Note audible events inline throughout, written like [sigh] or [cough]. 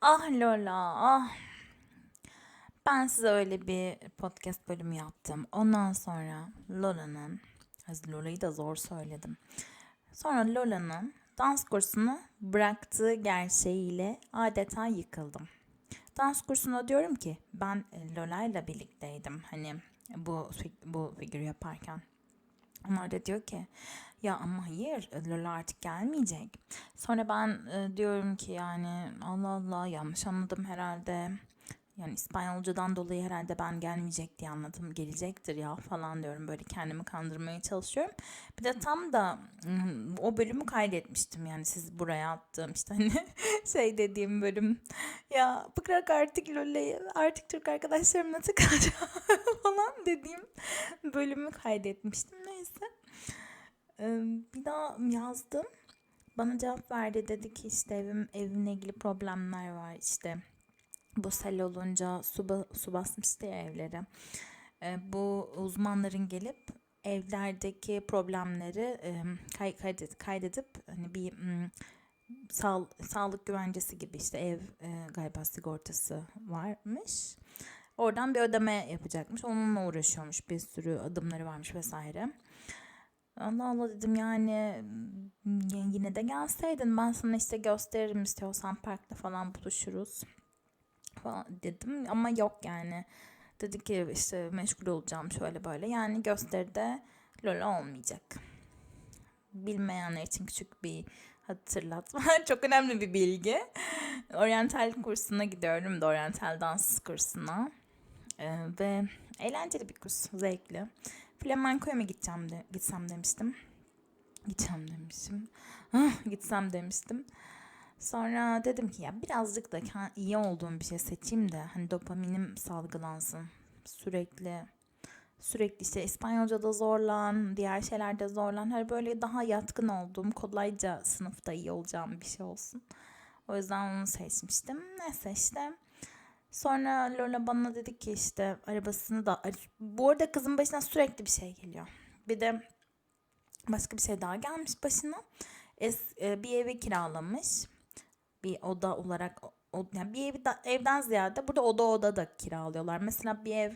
Ah Lola, ah. Ben size öyle bir podcast bölümü yaptım. Ondan sonra Lola'nın, Lola'yı da zor söyledim. Sonra Lola'nın dans kursunu bıraktığı gerçeğiyle adeta yıkıldım. Dans kursuna diyorum ki ben Lola'yla birlikteydim. Hani bu bu figürü yaparken. Onlar da diyor ki ya ama hayır Lola artık gelmeyecek. Sonra ben e, diyorum ki yani Allah Allah yanlış anladım herhalde. Yani İspanyolcadan dolayı herhalde ben gelmeyecek diye anladım. Gelecektir ya falan diyorum. Böyle kendimi kandırmaya çalışıyorum. Bir de tam da o bölümü kaydetmiştim. Yani siz buraya attığım işte hani [laughs] şey dediğim bölüm. Ya bırak artık Lola'yı artık Türk arkadaşlarımla takılacağım [laughs] falan dediğim bölümü kaydetmiştim. Neyse. Bir daha yazdım. Bana cevap verdi dedi ki işte evim evimle ilgili problemler var işte bu sel olunca su, ba, su basmıştı ya evleri. Bu uzmanların gelip evlerdeki problemleri kay, kaydet, kaydedip hani bir sağ, sağlık güvencesi gibi işte ev galiba sigortası varmış. Oradan bir ödeme yapacakmış. Onunla uğraşıyormuş. Bir sürü adımları varmış vesaire. Allah Allah dedim yani yine de gelseydin ben sana işte gösteririm istiyorsan parkta falan buluşuruz falan dedim ama yok yani. Dedi ki işte meşgul olacağım şöyle böyle. Yani gösteride Lola olmayacak. Bilmeyenler için küçük bir hatırlatma. [laughs] Çok önemli bir bilgi. Oriental kursuna gidiyorum da Oriental dans kursuna. Ee, ve eğlenceli bir kurs, zevkli. Flamenco'ya mı gideceğim de, gitsem demiştim. Gideceğim demiştim. gitsem demiştim. Sonra dedim ki ya birazcık da iyi olduğum bir şey seçeyim de hani dopaminim salgılansın. Sürekli sürekli işte İspanyolca'da zorlan, diğer şeylerde zorlan. Hani böyle daha yatkın olduğum, kolayca sınıfta iyi olacağım bir şey olsun. O yüzden onu seçmiştim. Neyse işte. Sonra Lola bana dedi ki işte arabasını da... Bu arada kızın başına sürekli bir şey geliyor. Bir de başka bir şey daha gelmiş başına. Es, e, bir evi kiralamış bir oda olarak o, yani bir ev, evden ziyade burada oda oda da kiralıyorlar. Mesela bir ev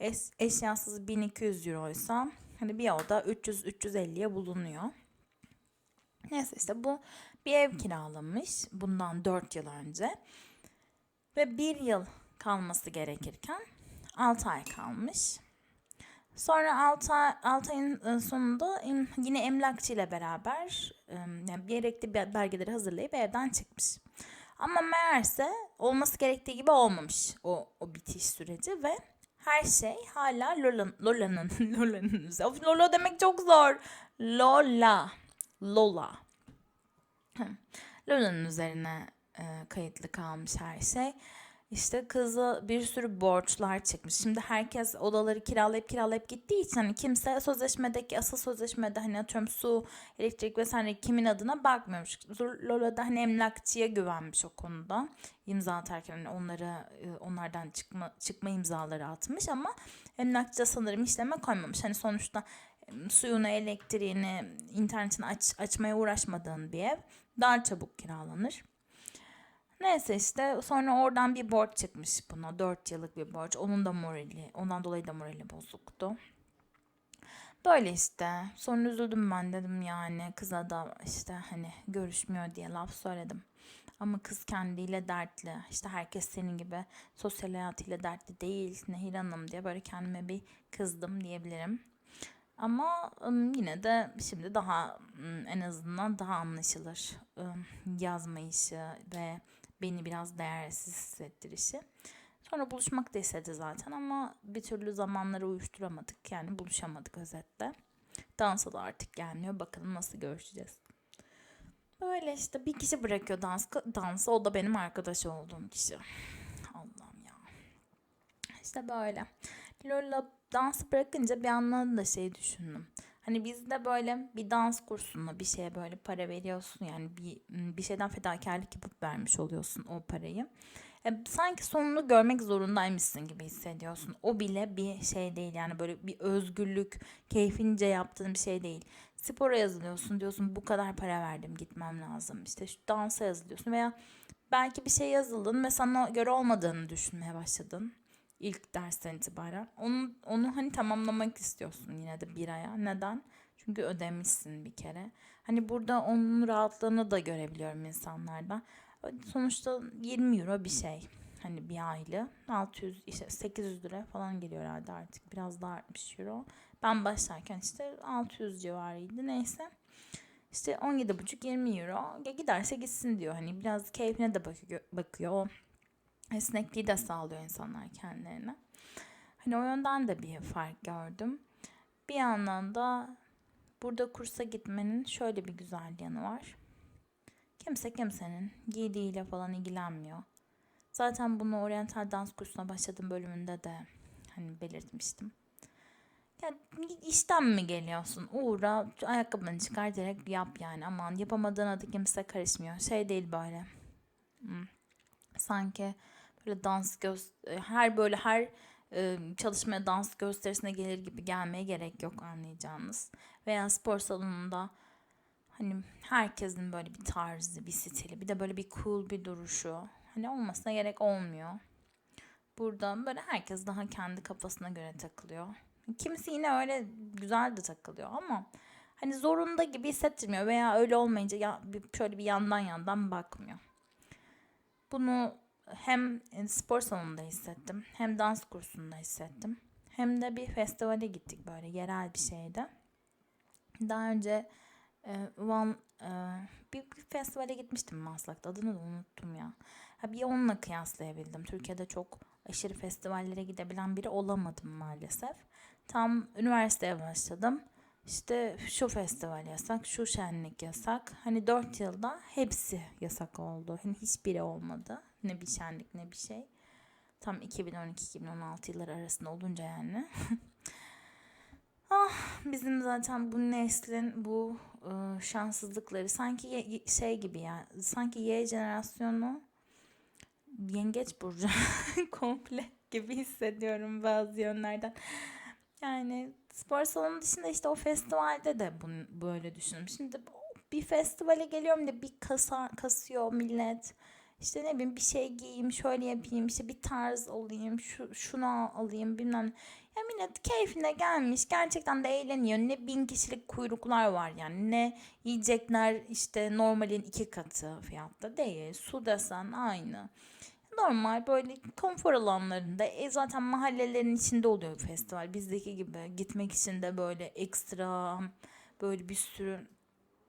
eş, eşyasız 1200 euroysa hani bir oda 300-350'ye bulunuyor. Neyse işte bu bir ev kiralamış bundan 4 yıl önce. Ve bir yıl kalması gerekirken 6 ay kalmış. Sonra 6, 6 ayın ıı, sonunda yine emlakçı ile beraber yani gerekli belgeleri hazırlayıp evden çıkmış. Ama meğerse olması gerektiği gibi olmamış o, o bitiş süreci ve her şey hala Lola'nın Lola'nın [laughs] Lola'nın Lola demek çok zor. Lola. Lola. Lola'nın üzerine e, kayıtlı kalmış her şey. İşte kızı bir sürü borçlar çıkmış. Şimdi herkes odaları kiralayıp kiralayıp gittiği için hani kimse sözleşmedeki asıl sözleşmede hani atıyorum su, elektrik vesaire kimin adına bakmıyormuş. Lola da hani emlakçıya güvenmiş o konuda. İmza atarken hani onlara e, onlardan çıkma çıkma imzaları atmış ama emlakçı sanırım işleme koymamış. Hani sonuçta suyunu, elektriğini, internetini aç, açmaya uğraşmadığın bir ev daha çabuk kiralanır. Neyse işte sonra oradan bir borç çıkmış buna. 4 yıllık bir borç. Onun da morali, ondan dolayı da morali bozuktu. Böyle işte. Sonra üzüldüm ben dedim yani kıza da işte hani görüşmüyor diye laf söyledim. Ama kız kendiyle dertli. İşte herkes senin gibi sosyal hayatıyla dertli değil Nehir Hanım diye böyle kendime bir kızdım diyebilirim. Ama yine de şimdi daha en azından daha anlaşılır yazma işi ve beni biraz değersiz hissettirişi. Sonra buluşmak da istedi zaten ama bir türlü zamanları uyuşturamadık. Yani buluşamadık özetle. Dansa da artık gelmiyor. Bakalım nasıl görüşeceğiz. Böyle işte bir kişi bırakıyor dans, dansı. O da benim arkadaş olduğum kişi. Allah'ım ya. İşte böyle. Lola dansı bırakınca bir anlamda da şey düşündüm. Hani bizde böyle bir dans kursuna bir şeye böyle para veriyorsun yani bir bir şeyden fedakarlık yapıp vermiş oluyorsun o parayı. E, sanki sonunu görmek zorundaymışsın gibi hissediyorsun. O bile bir şey değil yani böyle bir özgürlük, keyfince yaptığın bir şey değil. Spora yazılıyorsun diyorsun bu kadar para verdim gitmem lazım. İşte şu dansa yazılıyorsun veya belki bir şey yazıldın ve sana göre olmadığını düşünmeye başladın ilk dersten itibaren. Onu, onu hani tamamlamak istiyorsun yine de bir aya. Neden? Çünkü ödemişsin bir kere. Hani burada onun rahatlığını da görebiliyorum insanlarda. Sonuçta 20 euro bir şey. Hani bir aylı. 600 işte 800 lira falan geliyor herhalde artık. Biraz daha artmış euro. Ben başlarken işte 600 civarıydı neyse. İşte 17,5-20 euro. Giderse gitsin diyor. Hani biraz keyfine de bakıyor. bakıyor. Esnekliği de sağlıyor insanlar kendilerine. Hani o yönden de bir fark gördüm. Bir yandan da burada kursa gitmenin şöyle bir güzel yanı var. Kimse kimsenin giydiğiyle falan ilgilenmiyor. Zaten bunu oryantal dans kursuna başladığım bölümünde de hani belirtmiştim. Ya işten mi geliyorsun? Uğra ayakkabını çıkar direkt yap yani. Aman yapamadığın adı kimse karışmıyor. Şey değil böyle. Hmm. Sanki böyle dans göz her böyle her e, çalışmaya dans gösterisine gelir gibi gelmeye gerek yok anlayacağınız. Veya spor salonunda hani herkesin böyle bir tarzı, bir stili, bir de böyle bir cool bir duruşu. Hani olmasına gerek olmuyor. Burada böyle herkes daha kendi kafasına göre takılıyor. Kimisi yine öyle güzel de takılıyor ama hani zorunda gibi hissettirmiyor veya öyle olmayınca ya şöyle bir yandan yandan bakmıyor. Bunu hem spor salonunda hissettim, hem dans kursunda hissettim. Hem de bir festivale gittik böyle yerel bir şeyde. Daha önce e, Van e, bir, bir festivale gitmiştim Maslak'ta. Adını da unuttum ya. Ha, bir onunla kıyaslayabildim. Türkiye'de çok aşırı festivallere gidebilen biri olamadım maalesef. Tam üniversiteye başladım. İşte şu festival yasak, şu şenlik yasak. Hani dört yılda hepsi yasak oldu. Hani hiçbiri olmadı. Ne bir şenlik ne bir şey. Tam 2012-2016 yılları arasında olunca yani. [laughs] ah bizim zaten bu neslin bu e, şanssızlıkları sanki ye, şey gibi ya. Sanki Y jenerasyonu yengeç burcu [laughs] komple gibi hissediyorum bazı yönlerden. Yani spor salonu dışında işte o festivalde de bunu böyle düşündüm. Şimdi bir festivale geliyorum da bir kasa, kasıyor millet. İşte ne bileyim bir şey giyeyim, şöyle yapayım, işte bir tarz olayım, şu, şunu alayım bilmem. Ya millet keyfine gelmiş, gerçekten de eğleniyor. Ne bin kişilik kuyruklar var yani. Ne yiyecekler işte normalin iki katı fiyatta değil. Su desen aynı normal böyle konfor alanlarında e, zaten mahallelerin içinde oluyor festival. Bizdeki gibi gitmek için de böyle ekstra böyle bir sürü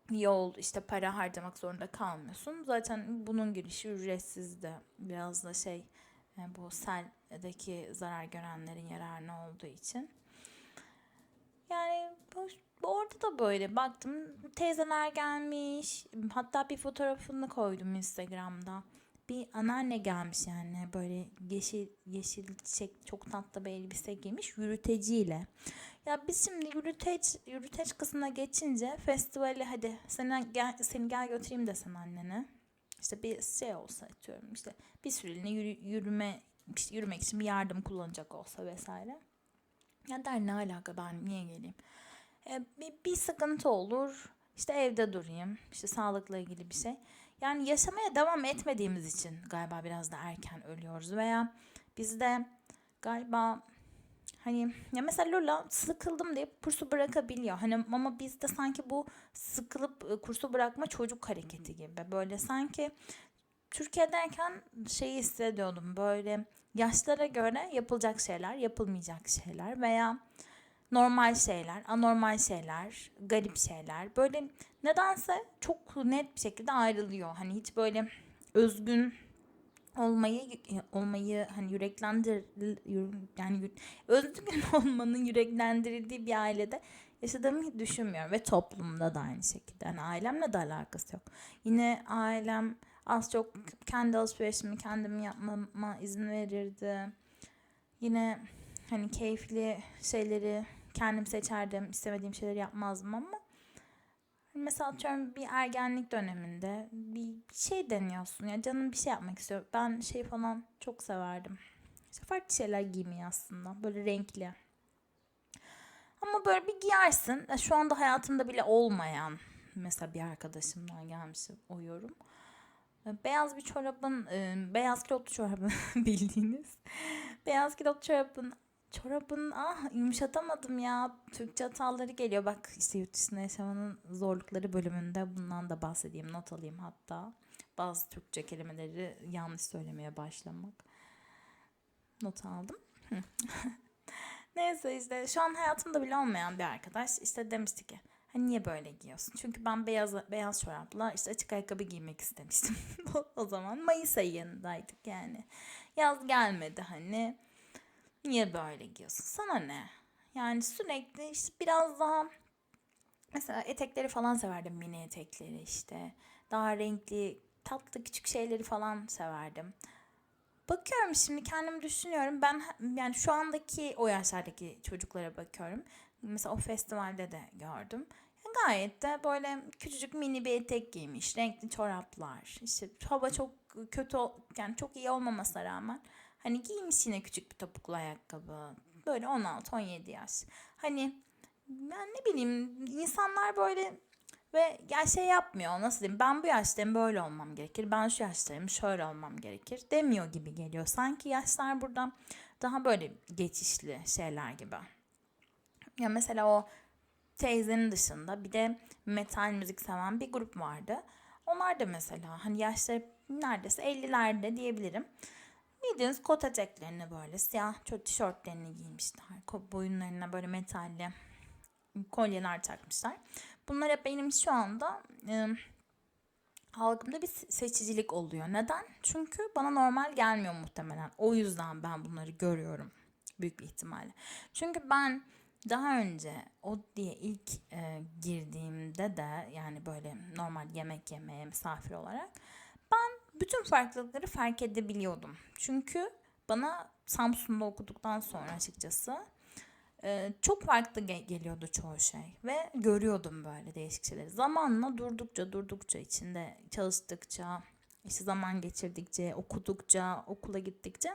yol işte para harcamak zorunda kalmıyorsun. Zaten bunun girişi ücretsiz de biraz da şey yani bu seldeki zarar görenlerin yararına olduğu için. Yani orada da böyle baktım teyzeler gelmiş hatta bir fotoğrafını koydum Instagram'da bir anneanne gelmiş yani böyle yeşil yeşil çiçek çok tatlı bir elbise giymiş yürüteciyle. Ya biz şimdi yürüteç yürüteç kısmına geçince festivali hadi seni gel, seni gel götüreyim desen annene. İşte bir şey olsa atıyorum işte bir süreliğine yürü, yürüme işte yürümek için bir yardım kullanacak olsa vesaire. Ya der ne alaka ben niye geleyim? E, bir, bir sıkıntı olur. İşte evde durayım. İşte sağlıkla ilgili bir şey. Yani yaşamaya devam etmediğimiz için galiba biraz da erken ölüyoruz veya bizde galiba hani ya mesela Lola sıkıldım diye kursu bırakabiliyor. Hani ama bizde sanki bu sıkılıp e, kursu bırakma çocuk hareketi gibi. Böyle sanki Türkiye'deyken şeyi hissediyordum böyle yaşlara göre yapılacak şeyler, yapılmayacak şeyler veya normal şeyler, anormal şeyler, garip şeyler böyle nedense çok net bir şekilde ayrılıyor. Hani hiç böyle özgün olmayı olmayı hani yüreklendir yani özgün [laughs] olmanın yüreklendirildiği bir ailede yaşadığımı düşünmüyorum ve toplumda da aynı şekilde. Yani ailemle de alakası yok. Yine ailem az çok kendi alışverişimi kendim yapmama izin verirdi. Yine hani keyifli şeyleri kendim seçerdim. istemediğim şeyleri yapmazdım ama mesela atıyorum bir ergenlik döneminde bir şey deniyorsun ya canım bir şey yapmak istiyor. Ben şey falan çok severdim. İşte farklı şeyler giymeyi aslında. Böyle renkli. Ama böyle bir giyersin. Şu anda hayatımda bile olmayan mesela bir arkadaşımdan gelmiş o yorum. Beyaz bir çorabın, e, beyaz kilotlu çorabın [laughs] bildiğiniz. Beyaz kilotlu çorabın, çorabın ah yumuşatamadım ya. Türkçe hataları geliyor. Bak işte yurt dışında yaşamanın zorlukları bölümünde bundan da bahsedeyim. Not alayım hatta. Bazı Türkçe kelimeleri yanlış söylemeye başlamak. Not aldım. [laughs] Neyse işte şu an hayatımda bile olmayan bir arkadaş işte demişti ki hani niye böyle giyiyorsun? Çünkü ben beyaz beyaz çorapla işte açık ayakkabı giymek istemiştim. [laughs] o zaman Mayıs ayındaydık yani. Yaz gelmedi hani. Niye böyle giyiyorsun? Sana ne? Yani sürekli işte biraz daha mesela etekleri falan severdim mini etekleri işte. Daha renkli tatlı küçük şeyleri falan severdim. Bakıyorum şimdi kendimi düşünüyorum. Ben yani şu andaki o yaşlardaki çocuklara bakıyorum. Mesela o festivalde de gördüm. Gayet de böyle küçücük mini bir etek giymiş. Renkli çoraplar. İşte hava çok kötü yani çok iyi olmamasına rağmen hani giymiş yine küçük bir topuklu ayakkabı. Böyle 16-17 yaş. Hani ben ne bileyim insanlar böyle ve ya şey yapmıyor nasıl diyeyim ben bu yaştayım böyle olmam gerekir. Ben şu yaştayım şöyle olmam gerekir demiyor gibi geliyor. Sanki yaşlar burada daha böyle geçişli şeyler gibi. Ya mesela o teyzenin dışında bir de metal müzik seven bir grup vardı. Onlar da mesela hani yaşları neredeyse 50'lerde diyebilirim. Bildiğiniz kot eteklerini böyle siyah tişörtlerini giymişler. Boyunlarına böyle metalli kolyeler takmışlar. Bunlar hep benim şu anda e, halkımda bir seçicilik oluyor. Neden? Çünkü bana normal gelmiyor muhtemelen. O yüzden ben bunları görüyorum büyük bir ihtimalle. Çünkü ben daha önce o diye ilk e, girdiğimde de yani böyle normal yemek yemeye misafir olarak bütün farklılıkları fark edebiliyordum. Çünkü bana Samsun'da okuduktan sonra açıkçası e, çok farklı gel- geliyordu çoğu şey ve görüyordum böyle değişik şeyleri. Zamanla durdukça durdukça içinde çalıştıkça işte zaman geçirdikçe okudukça okula gittikçe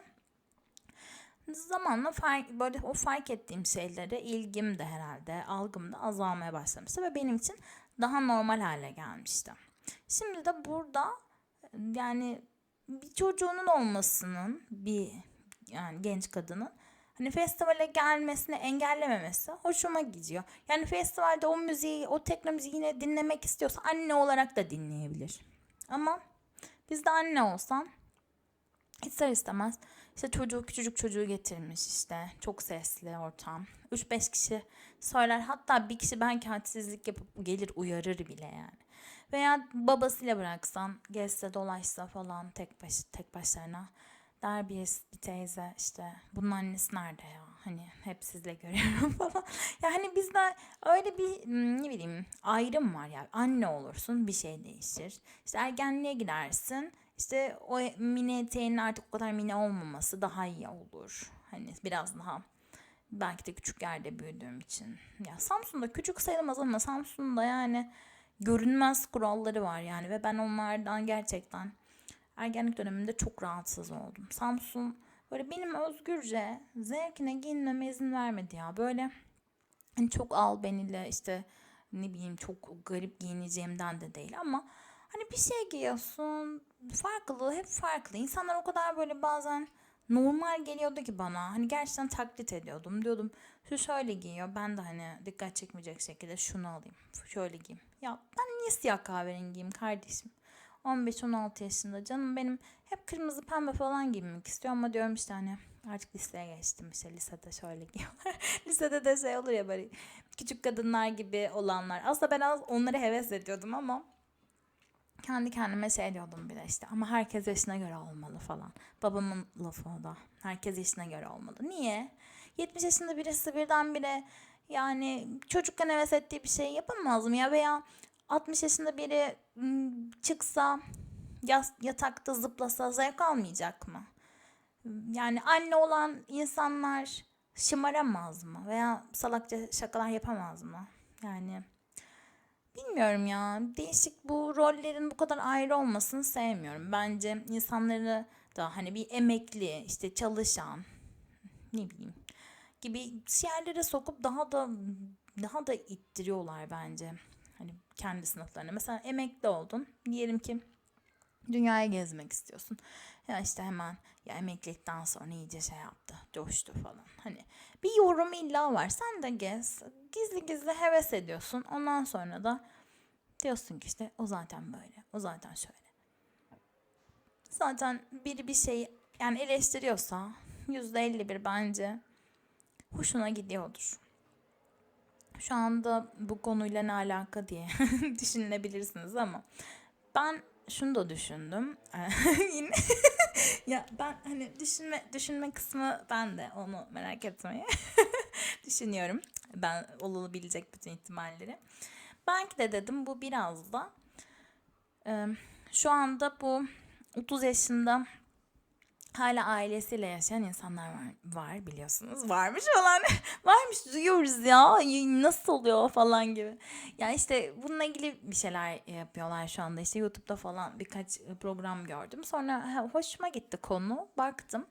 zamanla fark, böyle o fark ettiğim şeylere ilgim de herhalde algım da azalmaya başlamıştı ve benim için daha normal hale gelmişti. Şimdi de burada yani bir çocuğunun olmasının bir yani genç kadının hani festivale gelmesini engellememesi hoşuma gidiyor. Yani festivalde o müziği, o tekno müziği yine dinlemek istiyorsa anne olarak da dinleyebilir. Ama biz de anne olsan ister istemez işte çocuğu küçücük çocuğu getirmiş işte çok sesli ortam. 3-5 kişi söyler hatta bir kişi belki hadsizlik yapıp gelir uyarır bile yani. Veya babasıyla bıraksan gezse dolaşsa falan tek baş tek başlarına der bir, bir teyze işte bunun annesi nerede ya hani hep sizle görüyorum [laughs] falan. Yani bizde öyle bir ne bileyim ayrım var yani anne olursun bir şey değişir. İşte ergenliğe gidersin işte o mini eteğinin artık o kadar mini olmaması daha iyi olur. Hani biraz daha belki de küçük yerde büyüdüğüm için. Ya Samsun'da küçük sayılmaz ama Samsun'da yani görünmez kuralları var yani ve ben onlardan gerçekten ergenlik döneminde çok rahatsız oldum. Samsun böyle benim özgürce zevkine giyinmeme izin vermedi ya. Böyle hani çok al beniyle işte ne bileyim çok garip giyineceğimden de değil ama hani bir şey giyiyorsun farklı hep farklı. İnsanlar o kadar böyle bazen normal geliyordu ki bana. Hani gerçekten taklit ediyordum. Diyordum şu şöyle giyiyor. Ben de hani dikkat çekmeyecek şekilde şunu alayım. Şöyle giyeyim. Ya ben niye siyah kahverengi giyeyim kardeşim? 15-16 yaşında canım benim hep kırmızı pembe falan giymek istiyor ama diyorum işte hani artık liseye geçtim işte lisede şöyle giyiyorlar. [laughs] lisede de şey olur ya böyle küçük kadınlar gibi olanlar. Aslında ben az onları heves ediyordum ama kendi kendime şey diyordum bir de işte ama herkes yaşına göre olmalı falan. Babamın lafı o da. Herkes yaşına göre olmalı. Niye? 70 yaşında birisi birdenbire yani çocukken heves ettiği bir şey yapamaz mı ya veya 60 yaşında biri çıksa yatakta zıplasa zevk almayacak mı? Yani anne olan insanlar şımaramaz mı? Veya salakça şakalar yapamaz mı? Yani bilmiyorum ya. Değişik bu rollerin bu kadar ayrı olmasını sevmiyorum. Bence insanları da hani bir emekli, işte çalışan, ne bileyim gibi yerlere sokup daha da daha da ittiriyorlar bence. Hani kendi sınıflarına. Mesela emekli oldun. Diyelim ki Dünyayı gezmek istiyorsun. Ya işte hemen ya emeklilikten sonra iyice şey yaptı, coştu falan. Hani bir yorum illa var. Sen de gez. Gizli gizli heves ediyorsun. Ondan sonra da diyorsun ki işte o zaten böyle, o zaten şöyle. Zaten biri bir şeyi yani eleştiriyorsa yüzde elli bir bence hoşuna gidiyordur. Şu anda bu konuyla ne alaka diye [laughs] düşünebilirsiniz ama ben şunu da düşündüm. [laughs] Yine [laughs] ya ben hani düşünme düşünme kısmı ben de onu merak etmeyi düşünüyorum. Ben olabilecek bütün ihtimalleri. Belki de dedim bu biraz da e, şu anda bu 30 yaşında hala ailesiyle yaşayan insanlar var, var biliyorsunuz. Varmış falan. [laughs] Varmış duyuyoruz ya. Nasıl oluyor falan gibi. Ya işte bununla ilgili bir şeyler yapıyorlar şu anda. İşte YouTube'da falan birkaç program gördüm. Sonra hoşuma gitti konu. Baktım.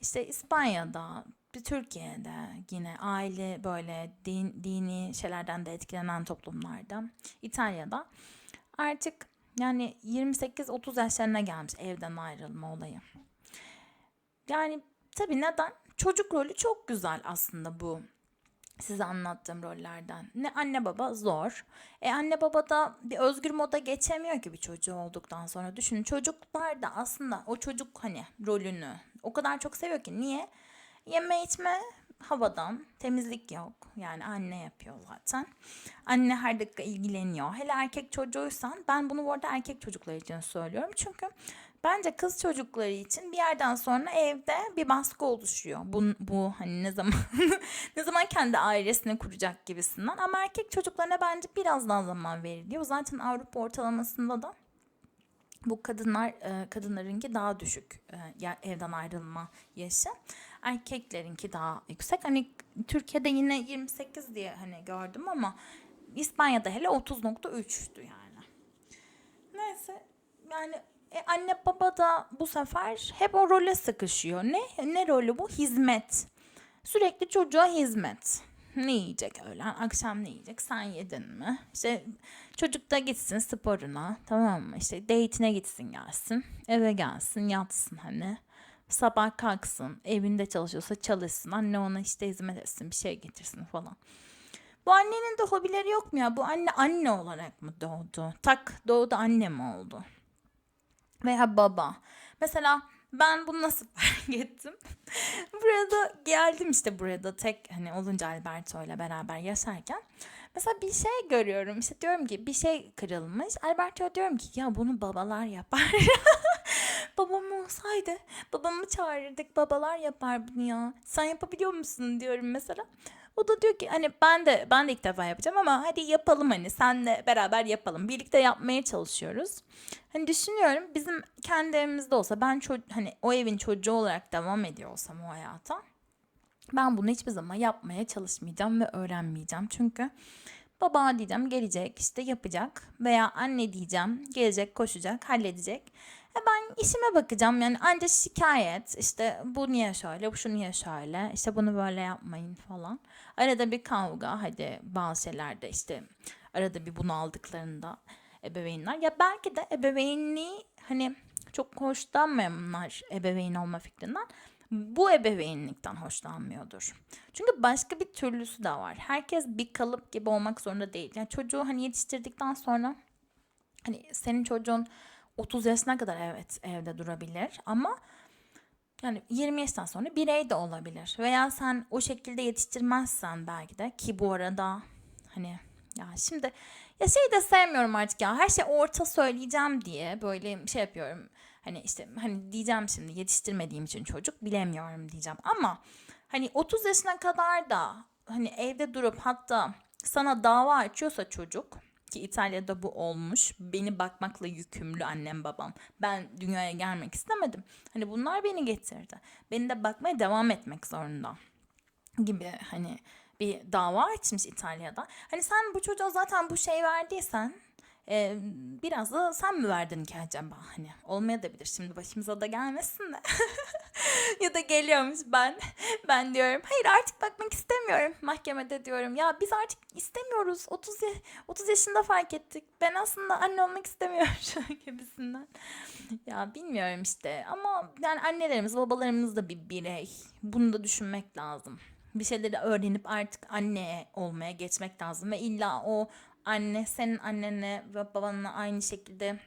İşte İspanya'da, bir Türkiye'de yine aile böyle din, dini şeylerden de etkilenen toplumlarda, İtalya'da artık yani 28-30 yaşlarına gelmiş evden ayrılma olayı. Yani tabii neden? Çocuk rolü çok güzel aslında bu size anlattığım rollerden. Ne anne baba zor. E anne baba da bir özgür moda geçemiyor ki bir çocuğu olduktan sonra. Düşünün çocuklar da aslında o çocuk hani rolünü o kadar çok seviyor ki. Niye? Yeme içme havadan temizlik yok. Yani anne yapıyor zaten. Anne her dakika ilgileniyor. Hele erkek çocuğuysan ben bunu bu arada erkek çocuklar için söylüyorum. Çünkü Bence kız çocukları için bir yerden sonra evde bir baskı oluşuyor. Bu, bu hani ne zaman [laughs] ne zaman kendi ailesini kuracak gibisinden. Ama erkek çocuklarına bence biraz daha zaman veriliyor. Zaten Avrupa ortalamasında da bu kadınlar e, kadınlarınki daha düşük e, evden ayrılma yaşı. Erkeklerinki daha yüksek. Hani Türkiye'de yine 28 diye hani gördüm ama İspanya'da hele 30.3'tü yani. Neyse yani e, anne baba da bu sefer hep o role sıkışıyor. Ne? Ne rolü bu? Hizmet. Sürekli çocuğa hizmet. Ne yiyecek öğlen? Akşam ne yiyecek? Sen yedin mi? İşte çocuk da gitsin sporuna. Tamam mı? İşte date'ine gitsin gelsin. Eve gelsin yatsın hani. Sabah kalksın. Evinde çalışıyorsa çalışsın. Anne ona işte hizmet etsin. Bir şey getirsin falan. Bu annenin de hobileri yok mu ya? Bu anne anne olarak mı doğdu? Tak doğdu anne mi oldu? Veya baba. Mesela ben bunu nasıl [laughs] fark ettim? [laughs] burada geldim işte burada tek hani olunca Alberto ile beraber yaşarken. Mesela bir şey görüyorum işte diyorum ki bir şey kırılmış. Alberto diyorum ki ya bunu babalar yapar. [laughs] Babam olsaydı babamı çağırırdık babalar yapar bunu ya. Sen yapabiliyor musun diyorum mesela. O da diyor ki hani ben de ben de ilk defa yapacağım ama hadi yapalım hani senle beraber yapalım. Birlikte yapmaya çalışıyoruz. Hani düşünüyorum bizim kendi evimizde olsa ben hani o evin çocuğu olarak devam ediyor olsam o hayata. Ben bunu hiçbir zaman yapmaya çalışmayacağım ve öğrenmeyeceğim. Çünkü baba diyeceğim gelecek işte yapacak veya anne diyeceğim gelecek koşacak halledecek. E ben işime bakacağım yani ancak şikayet işte bu niye şöyle bu şu niye şöyle işte bunu böyle yapmayın falan. Arada bir kavga hadi bazı şeylerde işte arada bir bunu aldıklarında ebeveynler ya belki de ebeveynliği hani çok hoşlanmayanlar ebeveyn olma fikrinden bu ebeveynlikten hoşlanmıyordur. Çünkü başka bir türlüsü de var. Herkes bir kalıp gibi olmak zorunda değil. Yani çocuğu hani yetiştirdikten sonra hani senin çocuğun 30 yaşına kadar evet evde durabilir ama yani 20 yaştan sonra birey de olabilir. Veya sen o şekilde yetiştirmezsen belki de ki bu arada hani ya şimdi ya şey de sevmiyorum artık ya her şey orta söyleyeceğim diye böyle şey yapıyorum. Hani işte hani diyeceğim şimdi yetiştirmediğim için çocuk bilemiyorum diyeceğim ama hani 30 yaşına kadar da hani evde durup hatta sana dava açıyorsa çocuk ki İtalya'da bu olmuş. Beni bakmakla yükümlü annem babam. Ben dünyaya gelmek istemedim. Hani bunlar beni getirdi. Beni de bakmaya devam etmek zorunda gibi hani bir dava açmış İtalya'da. Hani sen bu çocuğa zaten bu şey verdiysen e, biraz da sen mi verdin ki acaba? Hani olmayabilir şimdi başımıza da gelmesin de. [laughs] ya da geliyormuş ben. [laughs] Ben diyorum hayır artık bakmak istemiyorum. Mahkemede diyorum ya biz artık istemiyoruz. 30 ya 30 yaşında fark ettik. Ben aslında anne olmak istemiyorum [laughs] gibisinden. Ya bilmiyorum işte ama yani annelerimiz babalarımız da bir birey. Bunu da düşünmek lazım. Bir şeyleri öğrenip artık anne olmaya geçmek lazım ve illa o anne senin annenle ve babanla aynı şekilde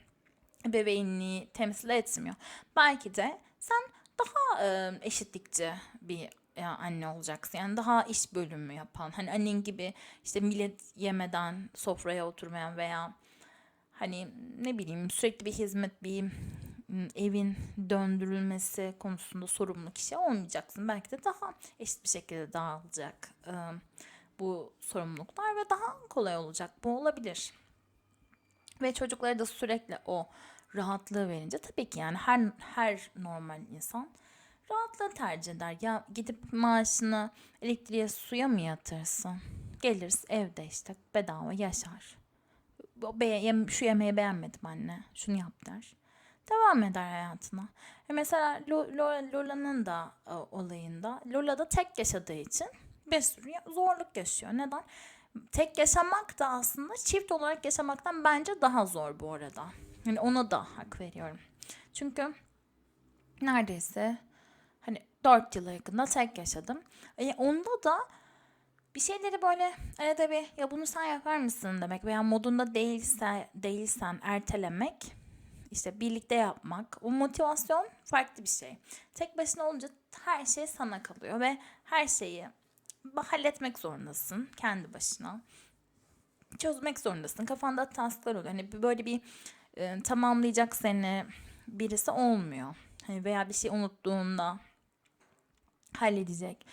bebeğinliği temsil etmiyor. Belki de sen daha e, eşitlikçi bir ya anne olacaksın. Yani daha iş bölümü yapan. Hani annen gibi işte millet yemeden sofraya oturmayan veya hani ne bileyim sürekli bir hizmet bir evin döndürülmesi konusunda sorumlu kişi olmayacaksın. Belki de daha eşit bir şekilde dağılacak e, bu sorumluluklar ve daha kolay olacak. Bu olabilir. Ve çocuklara da sürekli o rahatlığı verince tabii ki yani her her normal insan rahatlığı tercih eder. Ya gidip maaşını elektriğe suya mı yatırsın? Geliriz evde işte bedava yaşar. Şu yemeği beğenmedim anne. Şunu yap der. Devam eder hayatına. E mesela Lola'nın da e, olayında Lola da tek yaşadığı için bir sürü zorluk yaşıyor. Neden? Tek yaşamak da aslında çift olarak yaşamaktan bence daha zor bu arada. Yani ona da hak veriyorum. Çünkü neredeyse hani 4 yıla yakında tek yaşadım. E, onda da bir şeyleri böyle arada bir ya bunu sen yapar mısın demek veya modunda değilse değilsen ertelemek işte birlikte yapmak o motivasyon farklı bir şey. Tek başına olunca her şey sana kalıyor ve her şeyi halletmek zorundasın kendi başına. Çözmek zorundasın. Kafanda tasklar oluyor. Hani böyle bir e, tamamlayacak seni birisi olmuyor. Hani veya bir şey unuttuğunda halledecek.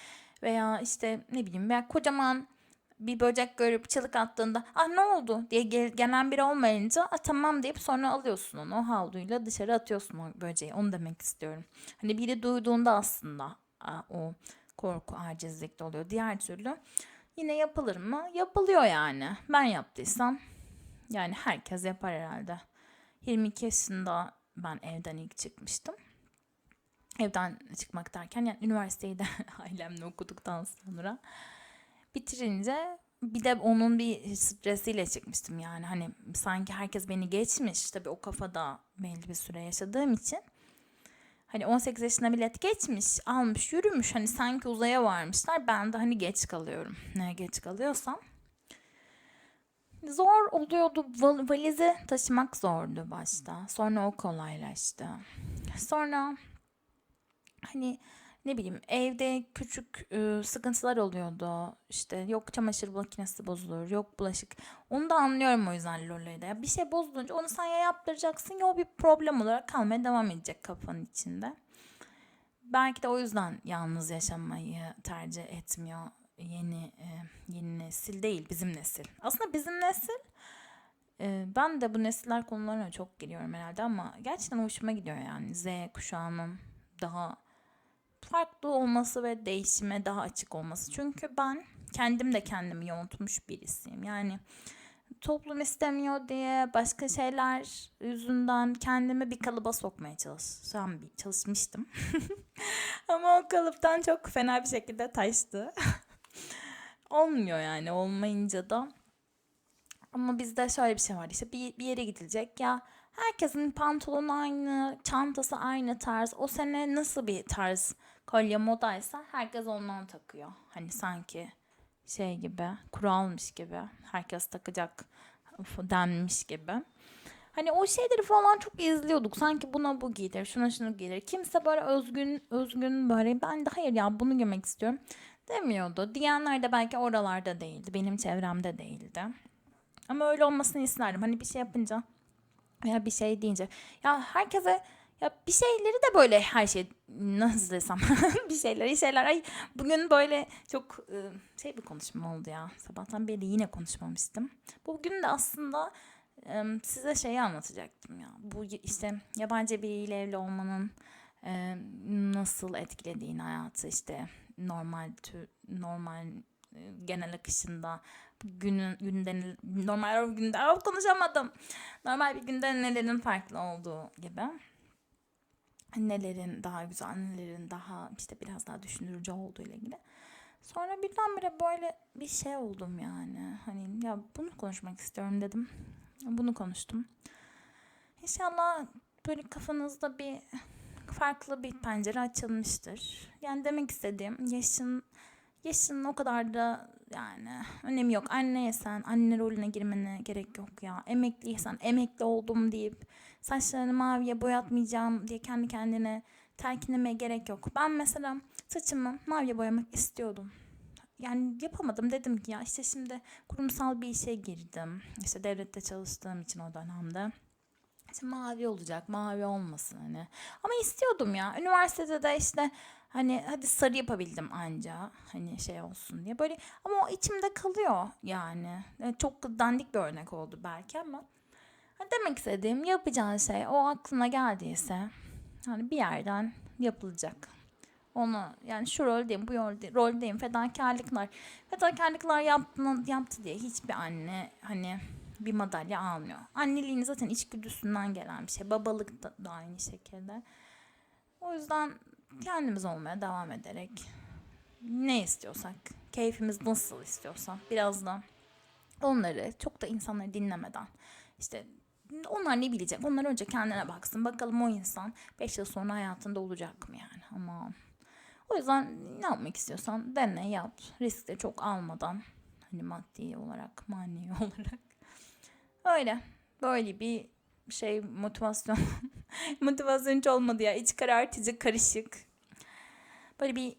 Veya işte ne bileyim veya kocaman bir böcek görüp çığlık attığında ah ne oldu diye gel, gelen biri olmayınca ah, tamam deyip sonra alıyorsun onu o havluyla dışarı atıyorsun o böceği onu demek istiyorum. Hani biri duyduğunda aslında ah, o korku acizlikte oluyor. Diğer türlü yine yapılır mı? Yapılıyor yani. Ben yaptıysam yani herkes yapar herhalde. 22 yaşında ben evden ilk çıkmıştım. Evden çıkmak derken yani üniversiteyi de [laughs] ailemle okuduktan sonra bitirince bir de onun bir stresiyle çıkmıştım yani hani sanki herkes beni geçmiş tabii o kafada belli bir süre yaşadığım için hani 18 yaşına millet geçmiş almış yürümüş. Hani sanki uzaya varmışlar. Ben de hani geç kalıyorum. Ne geç kalıyorsam. Zor oluyordu. Valizi taşımak zordu başta. Sonra o kolaylaştı. Sonra hani ne bileyim evde küçük e, sıkıntılar oluyordu. İşte yok çamaşır makinesi bozulur, yok bulaşık. Onu da anlıyorum o yüzden Lola'yı Ya bir şey bozulunca onu sen ya yaptıracaksın ya o bir problem olarak kalmaya devam edecek kafanın içinde. Belki de o yüzden yalnız yaşamayı tercih etmiyor yeni e, yeni nesil değil bizim nesil. Aslında bizim nesil e, ben de bu nesiller konularına çok giriyorum herhalde ama gerçekten hoşuma gidiyor yani Z kuşağının daha farklı olması ve değişime daha açık olması. Çünkü ben kendim de kendimi yontmuş birisiyim. Yani toplum istemiyor diye başka şeyler yüzünden kendimi bir kalıba sokmaya çalışsam bir çalışmıştım. [laughs] Ama o kalıptan çok fena bir şekilde taştı. [laughs] Olmuyor yani olmayınca da. Ama bizde şöyle bir şey var işte bir, bir yere gidilecek ya herkesin pantolonu aynı, çantası aynı tarz. O sene nasıl bir tarz kolye modaysa herkes ondan takıyor. Hani sanki şey gibi kuralmış gibi herkes takacak denmiş gibi. Hani o şeyleri falan çok izliyorduk. Sanki buna bu giyilir, şuna şunu giyilir. Kimse böyle özgün özgün böyle ben de hayır ya bunu giymek istiyorum demiyordu. Diyenler de belki oralarda değildi. Benim çevremde değildi. Ama öyle olmasını isterdim. Hani bir şey yapınca veya bir şey deyince ya herkese ya bir şeyleri de böyle her şey nasıl desem [laughs] bir şeyler bir şeyler ay bugün böyle çok ıı, şey bir konuşma oldu ya sabahtan beri yine konuşmamıştım. Bugün de aslında size şeyi anlatacaktım ya bu işte yabancı biriyle evli olmanın nasıl etkilediğini hayatı işte normal normal genel akışında günün günden normal bir günde konuşamadım. Normal bir günde nelerin farklı olduğu gibi. Nelerin daha güzel, nelerin daha işte biraz daha düşündürücü olduğu ile ilgili. Sonra birdenbire böyle bir şey oldum yani. Hani ya bunu konuşmak istiyorum dedim. Bunu konuştum. İnşallah böyle kafanızda bir farklı bir pencere açılmıştır. Yani demek istediğim yaşın yaşın o kadar da yani önemi yok. Anneysen anne rolüne girmene gerek yok ya. Emekliysen emekli oldum deyip saçlarını maviye boyatmayacağım diye kendi kendine telkinlemeye gerek yok. Ben mesela saçımı maviye boyamak istiyordum. Yani yapamadım dedim ki ya işte şimdi kurumsal bir işe girdim. İşte devlette çalıştığım için o dönemde. İşte mavi olacak, mavi olmasın hani. Ama istiyordum ya. Üniversitede de işte hani hadi sarı yapabildim anca hani şey olsun diye. Böyle ama o içimde kalıyor yani. Yani Çok dandik bir örnek oldu belki ama Ha, demek istediğim yapacağın şey o aklına geldiyse hani bir yerden yapılacak. Onu yani şu roldeyim, bu rolde, roldeyim, fedakarlıklar. Fedakarlıklar yaptı, yaptı diye hiçbir anne hani bir madalya almıyor. Anneliğin zaten içgüdüsünden gelen bir şey. Babalık da, da aynı şekilde. O yüzden kendimiz olmaya devam ederek ne istiyorsak, keyfimiz nasıl istiyorsa biraz da onları çok da insanları dinlemeden işte onlar ne bilecek? Onlar önce kendine baksın. Bakalım o insan 5 yıl sonra hayatında olacak mı yani? Ama o yüzden ne yapmak istiyorsan dene yap. Risk de çok almadan. Hani maddi olarak, manevi [laughs] olarak. Öyle. Böyle bir şey motivasyon. [laughs] motivasyon hiç olmadı ya. İç karartıcı, karışık. Böyle bir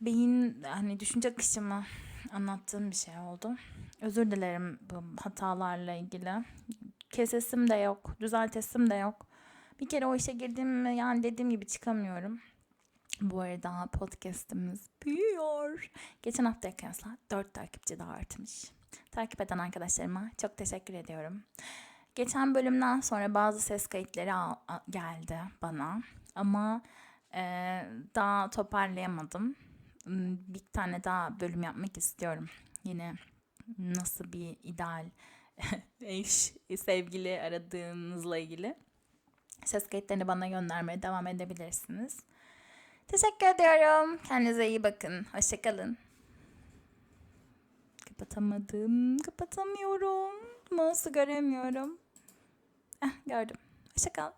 beyin hani düşünce akışımı anlattığım bir şey oldu. Özür dilerim bu hatalarla ilgili. Kesesim de yok, düzeltesim de yok. Bir kere o işe girdim mi yani dediğim gibi çıkamıyorum. Bu arada podcast'imiz büyüyor. Geçen haftaya kıyasla 4 takipçi daha artmış. Takip eden arkadaşlarıma çok teşekkür ediyorum. Geçen bölümden sonra bazı ses kayıtları geldi bana ama e, daha toparlayamadım. Hmm, Bir tane daha bölüm yapmak istiyorum. Yine nasıl bir ideal [laughs] eş, sevgili aradığınızla ilgili. Ses kayıtlarını bana göndermeye devam edebilirsiniz. Teşekkür ediyorum. Kendinize iyi bakın. Hoşçakalın. Kapatamadım. Kapatamıyorum. Mouse'u göremiyorum. Eh, gördüm. Hoşçakal.